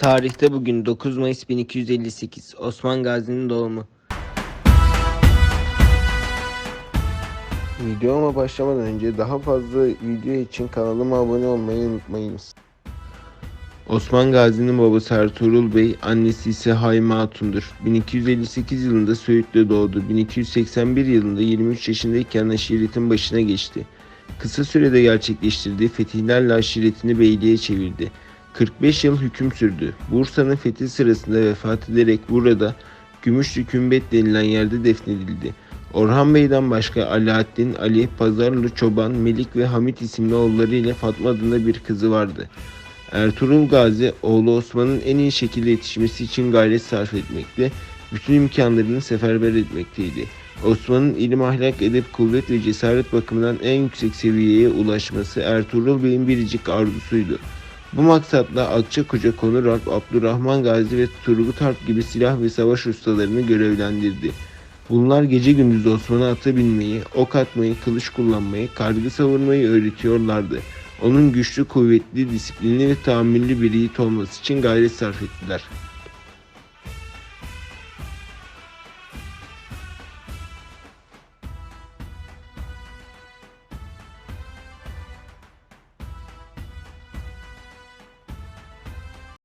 Tarihte bugün 9 Mayıs 1258 Osman Gazi'nin doğumu. Videoma başlamadan önce daha fazla video için kanalıma abone olmayı unutmayınız. Osman Gazi'nin babası Ertuğrul Bey, annesi ise Hayme Hatun'dur. 1258 yılında Söğüt'te doğdu. 1281 yılında 23 yaşındayken aşiretin başına geçti. Kısa sürede gerçekleştirdiği fetihlerle aşiretini beyliğe çevirdi. 45 yıl hüküm sürdü. Bursa'nın fethi sırasında vefat ederek burada Gümüşlü Kümbet denilen yerde defnedildi. Orhan Bey'den başka Alaaddin, Ali, Pazarlı Çoban, Melik ve Hamit isimli oğulları ile Fatma adında bir kızı vardı. Ertuğrul Gazi oğlu Osman'ın en iyi şekilde yetişmesi için gayret sarf etmekte, bütün imkanlarını seferber etmekteydi. Osman'ın ilim, ahlak, edep, kuvvet ve cesaret bakımından en yüksek seviyeye ulaşması Ertuğrul Bey'in biricik arzusuydu. Bu maksatla Akçakoca, Konur Alp, Abdurrahman Gazi ve Turgut Harp gibi silah ve savaş ustalarını görevlendirdi. Bunlar gece gündüz Osman'a ata binmeyi, ok atmayı, kılıç kullanmayı, kargı savurmayı öğretiyorlardı. Onun güçlü, kuvvetli, disiplinli ve tahammüllü bir yiğit olması için gayret sarf ettiler.